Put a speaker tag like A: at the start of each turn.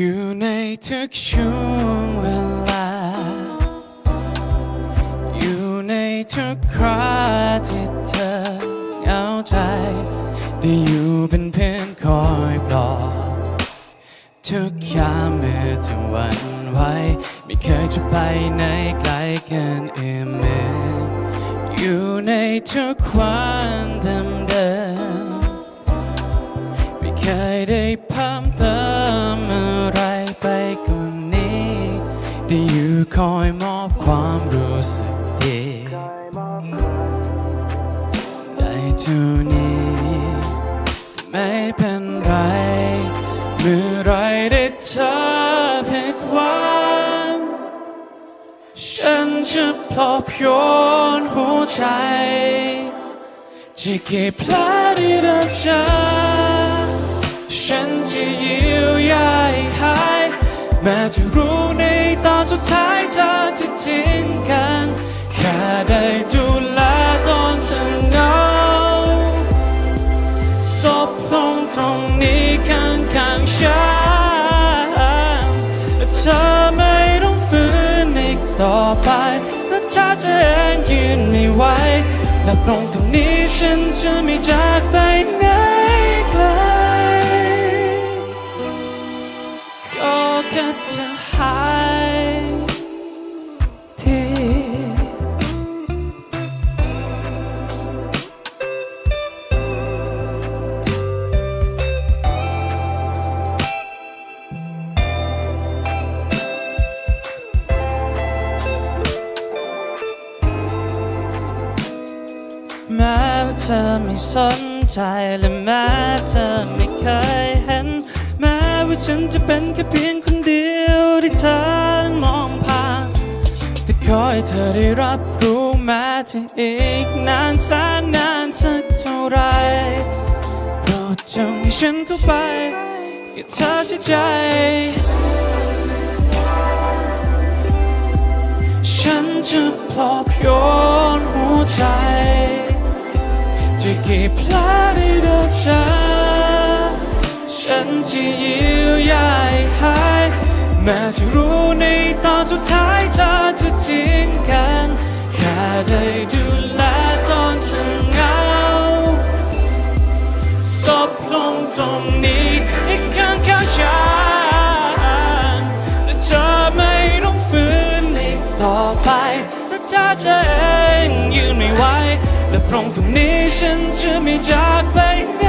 A: อยู่ในทุกช่วงเวลา อยู่ในทุกคราที่เธอเหงาใจ ได้อยู่เป็นเพื่อนคอยปลอบทุกยามเมื่อเธอหวันไหวไม่เคยจะไปไหนไกลเกินเอื้อมออยู่ในทุกวัน ไปกว่านี้ได้อยู่คอยมอบความรู้สึกดีได้เท่านี้แต่ไม่เป็นไรเมื่อไรได้เธอผิดหวังฉันจะปลอบโยนหัวใจจะเก็บแผลที่ จะรู้ในตอนสุดท้ายเธอจะทิ้งกัน แค่ได้ดูแลตอนเธอเหงาศพลงตรงนี้ข้างข้างฉันเธอไม่ต้องฝืนอีกต่อไปและถ้าเธอเองยืนไม่ไหวและตรงตรงนี้ฉันจะไม่จากไปไหน จะหายทีแม้ว่าเธอไม่สนใจและแม้เธอไม่เคยเห็น ว่าฉันจะเป็นแค่เพียงคนเดียวที่เธอมองผ่านแต่ขอให้เธอได้รับรู้แม้จะอีกนานแสนนานสักเท่าไรโปรดจงให้ฉันเข้าไปกับเธอเชื่อใจ ฉันจะปลอบโยนหัวใจ จะเก็บแผลที่เราเจอฉันจะยีย ม้จะรู้ในตอนสุดท้ายเธอจะทิ้งกันแค่ได้ดูแลตอนเธอเหงาศพลงตรงนี้อีกข้างข้างฉันและเธอไม่ต้องฝืนอีกต่อไปและถ้าเธอเองยืนไม่ไหวและตรงตรงนี้ฉันจะไม่จากไปไหน